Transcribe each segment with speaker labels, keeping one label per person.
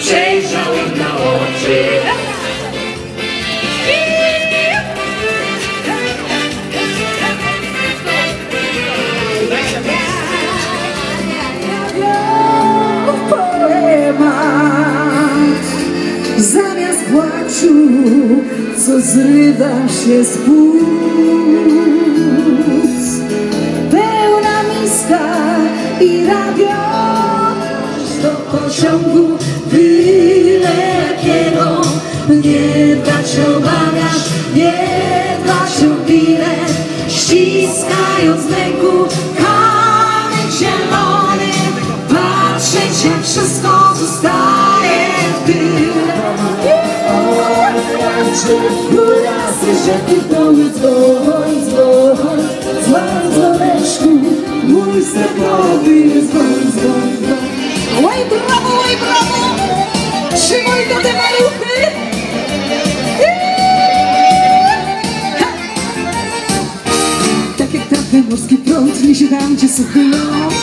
Speaker 1: przejrzał im na oczy.
Speaker 2: Zamiast płaczu, co zrywa się z płuc Pełna miska i radio pociągu byle jakiego Nie dbać o bagaż, nie dbać o bilet Ściskając w ręku kamyk zielony Patrzeć jak wszystko zostaje w tyle Raz jeszcze typowy dzwoń, dzwoń Trzymaj do te maluchy! Tak jak trafię morski prąd Niesie tam, gdzie suchy ląd.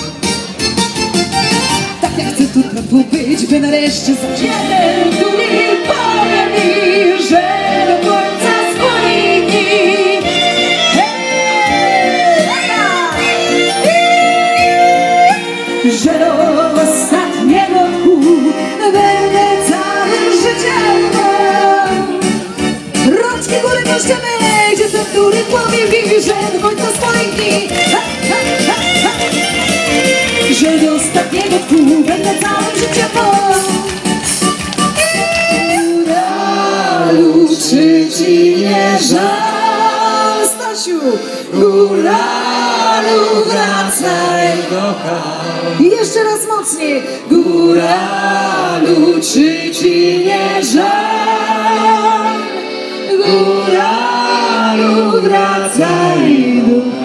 Speaker 2: Tak jak chcę tutaj pobyć By nareszcie zacząć. Jeden, który powie mi Że do końca swoich dni. Hej! Że do Góralu, wracaj I jeszcze raz mocniej Góralu, czy ci nie żal? Góralu, wracaj do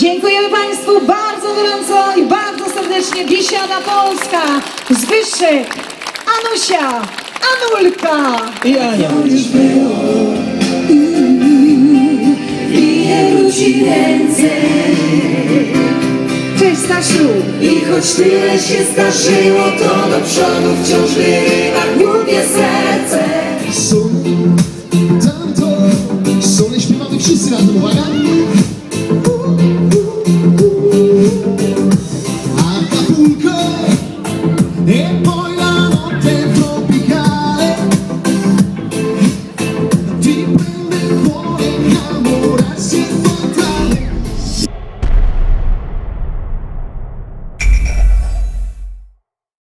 Speaker 2: Dziękujemy Państwu bardzo gorąco i bardzo serdecznie. Biesiada Polska, Zbyszek, Anusia, Anulka.
Speaker 3: I Ania.
Speaker 2: Wróci więcej. Cześć Stasiu.
Speaker 1: I choć tyle się zdarzyło, to do przodu wciąż wyrywa głupie serce.
Speaker 4: Sól, tamto, sól, śpiewamy wszyscy razem, uwaga!